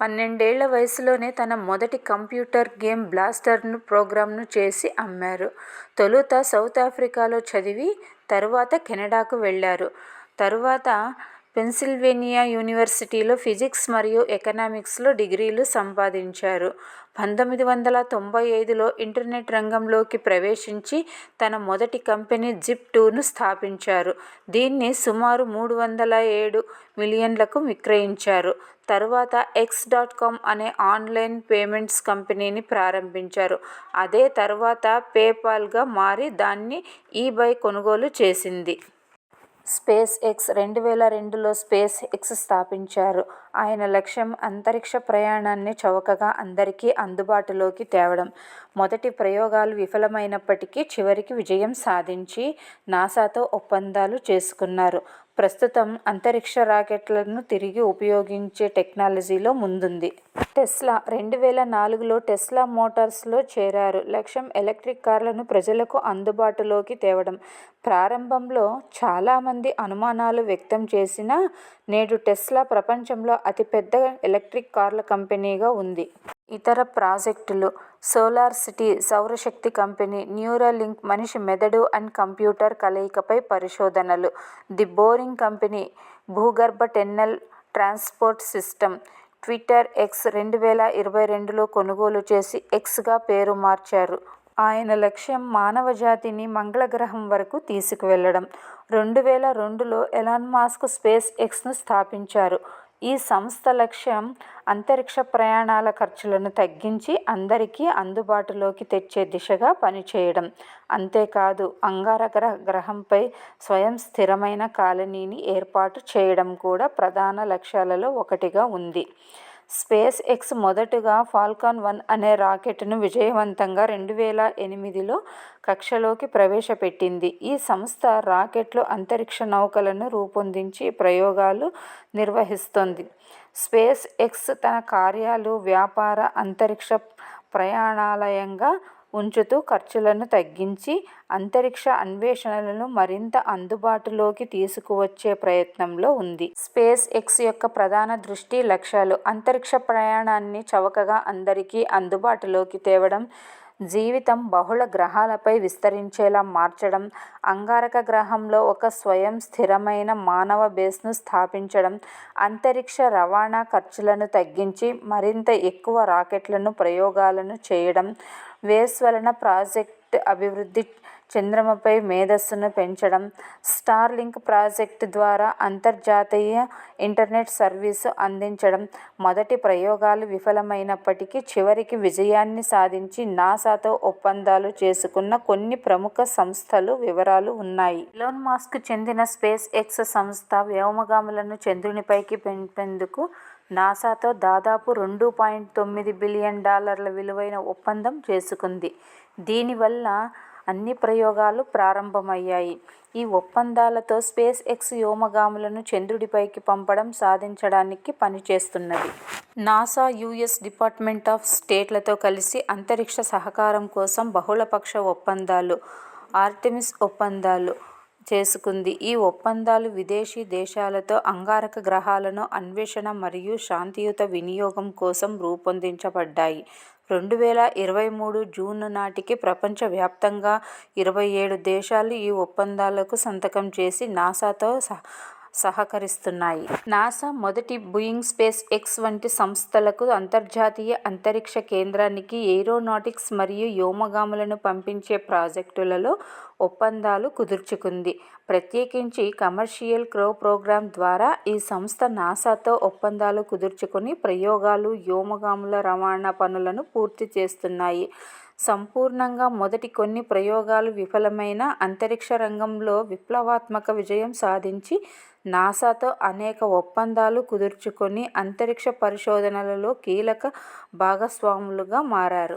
పన్నెండేళ్ళ వయసులోనే తన మొదటి కంప్యూటర్ గేమ్ బ్లాస్టర్ను ప్రోగ్రామ్ను చేసి అమ్మారు. తొలుత సౌత్ ఆఫ్రికాలో చదివి, తరువాత కెనడాకు వెళ్ళారు తరువాత పెన్సిల్వేనియా యూనివర్సిటీలో ఫిజిక్స్ మరియు ఎకనామిక్స్లో డిగ్రీలు సంపాదించారు. పంతొమ్మిది వందల తొంభై ఐదులో ఇంటర్నెట్ రంగంలోకి ప్రవేశించి తన మొదటి కంపెనీ జిప్ టూను స్థాపించారు. దీన్ని సుమారు మూడు వందల ఏడు మిలియన్లకు విక్రయించారు. తరువాత ఎక్స్ డాట్ కామ్ అనే ఆన్లైన్ పేమెంట్స్ కంపెనీని ప్రారంభించారు. అదే తరువాత పేపాల్గా మారి దాన్ని ఈబై కొనుగోలు చేసింది. స్పేస్ ఎక్స్ రెండు వేల రెండులో స్పేస్ ఎక్స్ స్థాపించారు. ఆయన లక్ష్యం అంతరిక్ష ప్రయాణాన్ని చౌకగా అందరికీ అందుబాటులోకి తేవడం. మొదటి ప్రయోగాలు విఫలమైనప్పటికీ చివరికి విజయం సాధించి నాసాతో ఒప్పందాలు చేసుకున్నారు. ప్రస్తుతం అంతరిక్ష రాకెట్లను తిరిగి ఉపయోగించే టెక్నాలజీలో ముందుంది. టెస్లా రెండు వేల నాలుగులో టెస్లా మోటార్స్లో చేరారు. లక్ష్యం ఎలక్ట్రిక్ కార్లను ప్రజలకు అందుబాటులోకి తేవడం. ప్రారంభంలో చాలామంది అనుమానాలు వ్యక్తం చేసినా నేడు టెస్లా ప్రపంచంలో అతిపెద్ద ఎలక్ట్రిక్ కార్ల కంపెనీగా ఉంది. ఇతర ప్రాజెక్టులు సోలార్ సిటీ సౌరశక్తి కంపెనీ, న్యూరాలింక్ మనిషి మెదడు అండ్ కంప్యూటర్ కలయికపై పరిశోధనలు, ది బోరింగ్ కంపెనీ భూగర్భ tunnel transport system. Twitter X రెండు వేల ఇరవై రెండులో కొనుగోలు చేసి ఎక్స్గా పేరు మార్చారు. ఆయన లక్ష్యం మానవ జాతిని మంగళగ్రహం వరకు తీసుకువెళ్ళడం. రెండు వేల రెండులో ఎలాన్ మాస్క్ స్పేస్ ఎక్స్ను స్థాపించారు. ఈ సంస్థ లక్ష్యం అంతరిక్ష ప్రయాణాల ఖర్చులను తగ్గించి అందరికీ అందుబాటులోకి తెచ్చే దిశగా పనిచేయడం. అంతేకాదు అంగారక గ్రహంపై స్వయం స్థిరమైన కాలనీని ఏర్పాటు చేయడం కూడా ప్రధాన లక్ష్యాలలో ఒకటిగా ఉంది. స్పేస్ ఎక్స్ మొదటగా ఫాల్కాన్ వన్ అనే రాకెట్ను విజయవంతంగా రెండు వేల ఎనిమిదిలో కక్షలోకి ప్రవేశపెట్టింది. ఈ సంస్థ రాకెట్లు, అంతరిక్ష నౌకలను రూపొందించి ప్రయోగాలు నిర్వహిస్తోంది. స్పేస్ ఎక్స్ తన కార్యాలు, వ్యాపార, అంతరిక్ష ప్రయాణాలయంగా ఉంచుతూ ఖర్చులను తగ్గించి అంతరిక్ష అన్వేషణలను మరింత అందుబాటులోకి తీసుకువచ్చే ప్రయత్నంలో ఉంది. స్పేస్ ఎక్స్ యొక్క ప్రధాన దృష్టి, లక్ష్యాలు అంతరిక్ష ప్రయాణాన్ని చవకగా అందరికీ అందుబాటులోకి తేవడం, జీవితం బహుళ గ్రహాలపై విస్తరించేలా మార్చడం, అంగారక గ్రహంలో ఒక స్వయం స్థిరమైన మానవ బేస్ను స్థాపించడం, అంతరిక్ష రవాణా ఖర్చులను తగ్గించి మరింత ఎక్కువ రాకెట్లను ప్రయోగాలను చేయడం, వేవ్సలన ప్రాజెక్ట్ అభివృద్ధి, చంద్రమపై మేధస్సును పెంచడం, స్టార్లింక్ ప్రాజెక్ట్ ద్వారా అంతర్జాతీయ ఇంటర్నెట్ సర్వీసు అందించడం మొదటి ప్రయోగాలు విఫలమైనప్పటికీ చివరికి విజయాన్ని సాధించి నాసాతో ఒప్పందాలు చేసుకున్న కొన్ని ప్రముఖ సంస్థలు వివరాలు ఉన్నాయి. లోన్ మాస్క్ చెందిన స్పేస్ ఎక్స్ సంస్థ వ్యోమగాములను చంద్రునిపైకి పెంపేందుకు నాసాతో దాదాపు రెండు పాయింట్ తొమ్మిది బిలియన్ డాలర్ల విలువైన ఒప్పందం చేసుకుంది. దీనివల్ల అన్ని ప్రయోగాలు ప్రారంభమయ్యాయి. ఈ ఒప్పందాలతో స్పేస్ ఎక్స్ వ్యోమగాములను చంద్రుడిపైకి పంపడం సాధించడానికి పనిచేస్తున్నది. నాసా, యూఎస్ డిపార్ట్మెంట్ ఆఫ్ స్టేట్లతో కలిసి అంతరిక్ష సహకారం కోసం బహుళపక్ష ఒప్పందాలు, ఆర్టెమిస్ ఒప్పందాలు చేసుకుంది. ఈ ఒప్పందాలు విదేశీ దేశాలతో అంగారక గ్రహాలను అన్వేషణ మరియు శాంతియుత వినియోగం కోసం రూపొందించబడ్డాయి. రెండు వేల ఇరవై మూడు జూన్ నాటికి ప్రపంచవ్యాప్తంగా ఇరవై ఏడు దేశాలు ఈ ఒప్పందాలకు సంతకం చేసి నాసాతో సహకరిస్తున్నాయి. నాసా మొదటి బుయింగ్ స్పేస్ ఎక్స్ వంటి సంస్థలకు అంతర్జాతీయ అంతరిక్ష కేంద్రానికి ఏరోనాటిక్స్ మరియు వ్యోమగాములను పంపించే ప్రాజెక్టులలో ఒప్పందాలు కుదుర్చుకుంది. ప్రత్యేకించి కమర్షియల్ క్రో ప్రోగ్రాం ద్వారా ఈ సంస్థ నాసాతో ఒప్పందాలు కుదుర్చుకుని ప్రయోగాలు, వ్యోమగాముల రవాణా పనులను పూర్తి చేస్తున్నాయి. సంపూర్ణంగా మొదటి కొన్ని ప్రయోగాలు విఫలమైన అంతరిక్ష రంగంలో విప్లవాత్మక విజయం సాధించి నాసాతో అనేక ఒప్పందాలు కుదుర్చుకొని అంతరిక్ష పరిశోధనలలో కీలక భాగస్వాములుగా మారారు.